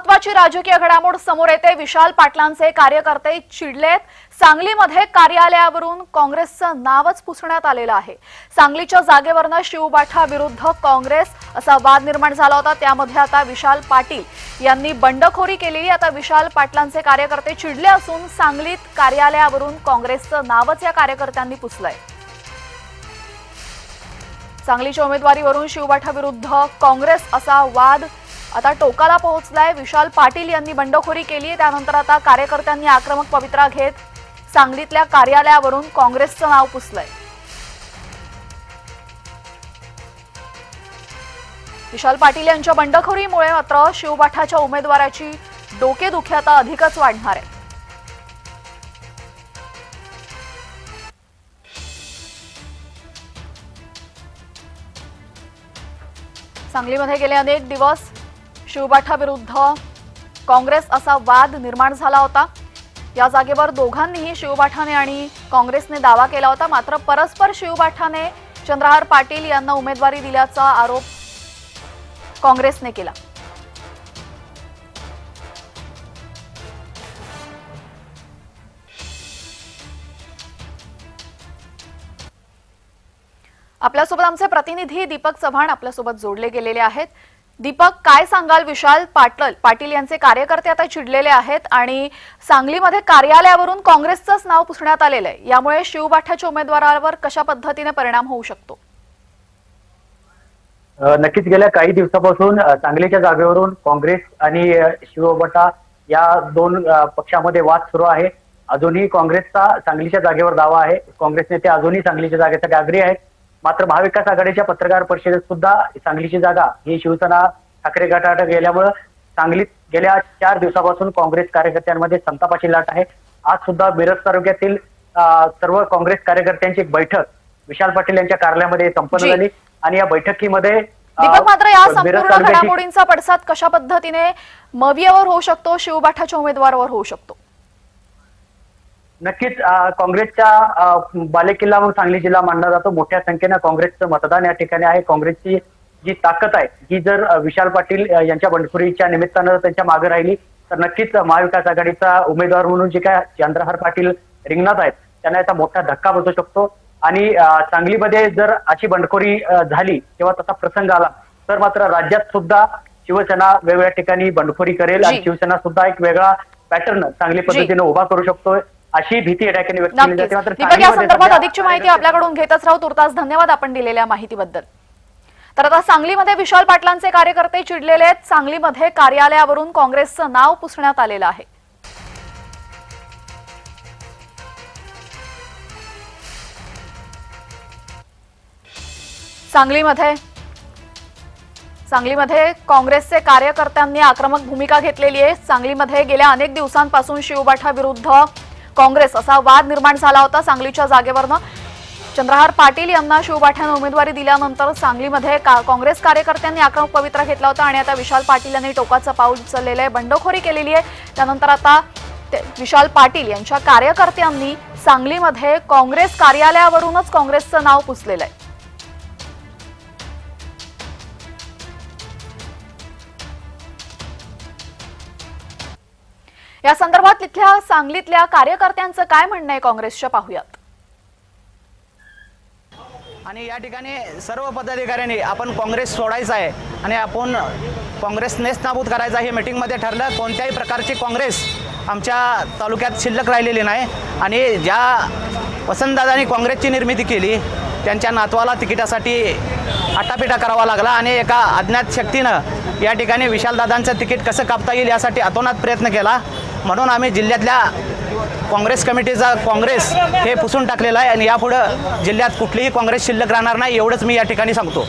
महत्वाची राजकीय घडामोड समोर येते. विशाल पाटलांचे कार्यकर्ते चिडलेत. सांगलीमध्ये कार्यालयावरून काँग्रेसचं नावच पुसण्यात आलेलं आहे. सांगलीच्या जागेवरनं शिवबाठा विरुद्ध काँग्रेस असा वाद निर्माण झाला होता. त्यामध्ये आता विशाल पाटील यांनी बंडखोरी केलेली आता विशाल पाटलांचे कार्यकर्ते चिडले असून सांगलीत कार्यालयावरून काँग्रेसचं नावच या कार्यकर्त्यांनी पुसलंय. सांगलीच्या उमेदवारीवरून शिवबाठा विरुद्ध काँग्रेस असा वाद आता टोकाला पोहोचलाय. विशाल पाटील यांनी बंडखोरी केली त्यानंतर आता कार्यकर्त्यांनी आक्रमक पवित्रा घेत सांगलीतल्या कार्यालयावरून काँग्रेसचं नाव पुसलंय. विशाल पाटील यांच्या बंडखोरीमुळे मात्र शिवबाठाच्या उमेदवाराची डोकेदुखी आता अधिकच वाढणार आहे. सांगलीमध्ये गेले अनेक दिवस शिवबाठा विरुद्ध काँग्रेस असा वाद निर्माण झाला होता. या जागेवर दोघांनीही शिवबाठाने आणि काँग्रेसने दावा केला होता. मात्र परस्पर शिवबाठाने चंद्रहार पाटील यांना उमेदवारी दिल्याचा आरोप काँग्रेसने केला. आपल्यासोबत आमचे प्रतिनिधी दीपक चव्हाण आपल्यासोबत जोडले गेलेले आहेत. दीपक काय सांगाल विशाल पाटल? पाटील यांचे कार्यकर्ते आता चिडलेले आहेत आणि सांगलीमध्ये कार्यालयावरून काँग्रेसचंच नाव पुसण्यात आलेलं आहे. यामुळे शिवबाठाच्या उमेदवारावर कशा पद्धतीने परिणाम होऊ शकतो? नक्कीच गेल्या काही दिवसापासून सांगलीच्या जागेवरून काँग्रेस आणि शिवबाटा शिवबटा या दोन पक्षामध्ये वाद सुरू आहे. अजूनही काँग्रेसचा सांगलीच्या जागेवर दावा आहे. काँग्रेस नेते अजूनही सांगलीच्या जागेसाठी आग्रही आहेत. मात्र महाविकास आघाडीच्या पत्रकार परिषदेत सुद्धा सांगलीची जागा ही शिवसेना ठाकरे गटात गेल्यामुळं सांगलीत गेल्या चार दिवसापासून काँग्रेस कार्यकर्त्यांमध्ये संतापाची लाट आहे आज सुद्धा मिरज तालुक्यातील सर्व काँग्रेस कार्यकर्त्यांची एक बैठक विशाल पाटील यांच्या कार्यालयामध्ये संपन्न. झाली आणि या बैठकीमध्ये दीपक मात्र या संपूर्ण घडामोडींचा पडसाद कशा पद्धतीने मवियावर होऊ शकतो शिवबाठाच्या उमेदवारावर होऊ शकतो नक्कीच काँग्रेसच्या बालेकिल्ला म्हणून सांगली जिल्हा मानला जातो. मोठ्या संख्येनं काँग्रेसचं मतदान या ठिकाणी आहे. काँग्रेसची जी ताकद आहे ही जर विशाल पाटील यांच्या बंडखोरीच्या निमित्तानं त्यांच्या मागे राहिली तर नक्कीच महाविकास आघाडीचा उमेदवार म्हणून जे काय चंद्रहार पाटील रिंगणात आहेत त्यांना याचा मोठा धक्का बसू शकतो. आणि सांगलीमध्ये जर अशी बंडखोरी झाली किंवा तसा प्रसंग आला तर मात्र राज्यात सुद्धा शिवसेना वेगवेगळ्या ठिकाणी बंडखोरी करेल. आणि. शिवसेना सुद्धा एक वेगळा पॅटर्न चांगली पद्धतीने उभा करू शकतोय. अशी भीती या ठिकाणी व्यक्त केली जाते मात्र दीपक या संदर्भात अधिकची माहिती आपल्याकडून घेतच राहू. तुर्तास धन्यवाद आपण दिलेल्या माहितीबद्दल. तर आता सांगलीमध्ये विशाल पाटलांचे कार्यकर्ते चिडलेले आहेत. सांगलीमध्ये कार्यालयावरून काँग्रेसचं नाव पुसण्यात आलेलं आहे. सांगलीमध्ये सांगलीमध्ये काँग्रेसचे कार्यकर्त्यांनी आक्रमक भूमिका घेतलेली आहे. सांगलीमध्ये गेल्या अनेक दिवसांपासून शिवबाठा विरुद्ध काँग्रेस असा वाद निर्माण झाला होता सांगलीच्या जागेवरनं. चंद्रहार पाटील यांना शिवबाठ्यानं उमेदवारी दिल्यानंतर सांगलीमध्ये का- काँग्रेस कार्यकर्त्यांनी आक्रमक पवित्रा घेतला होता आणि आता विशाल पाटील यांनी टोकाचं पाऊल उचललेलं आहे बंडखोरी केलेली आहे. त्यानंतर आता ते- विशाल पाटील यांच्या कार्यकर्त्यांनी सांगलीमध्ये काँग्रेस कार्यालयावरूनच काँग्रेसचं नाव पुसलेलं आहे. या संदर्भात तिथल्या सांगलीतल्या कार्यकर्त्यांचं काय म्हणणं आहे काँग्रेसच्या पाहूयात? आणि या ठिकाणी सर्व पदाधिकाऱ्यांनी आपण काँग्रेस सोडायचं आहे आणि आपण काँग्रेस नेस्तनाबूत करायचं हे मिटिंगमध्ये ठरलं. कोणत्याही प्रकारची काँग्रेस आमच्या तालुक्यात शिल्लक राहिलेली नाही. आणि ज्या वसंतदादांनी काँग्रेसची निर्मिती केली त्यांच्या नातवाला तिकिटासाठी आटापिटा करावा लागला आणि एका अज्ञात शक्तीनं या ठिकाणी विशालदादांचं तिकीट कसं कापता येईल यासाठी अतोनात प्रयत्न केला. म्हणून आम्ही जिल्ह्यातल्या काँग्रेस कमिटीचा काँग्रेस हे पुसून टाकलेलं आहे आणि यापुढं जिल्ह्यात कुठलीही काँग्रेस शिल्लक राहणार नाही एवढंच मी या ठिकाणी सांगतो.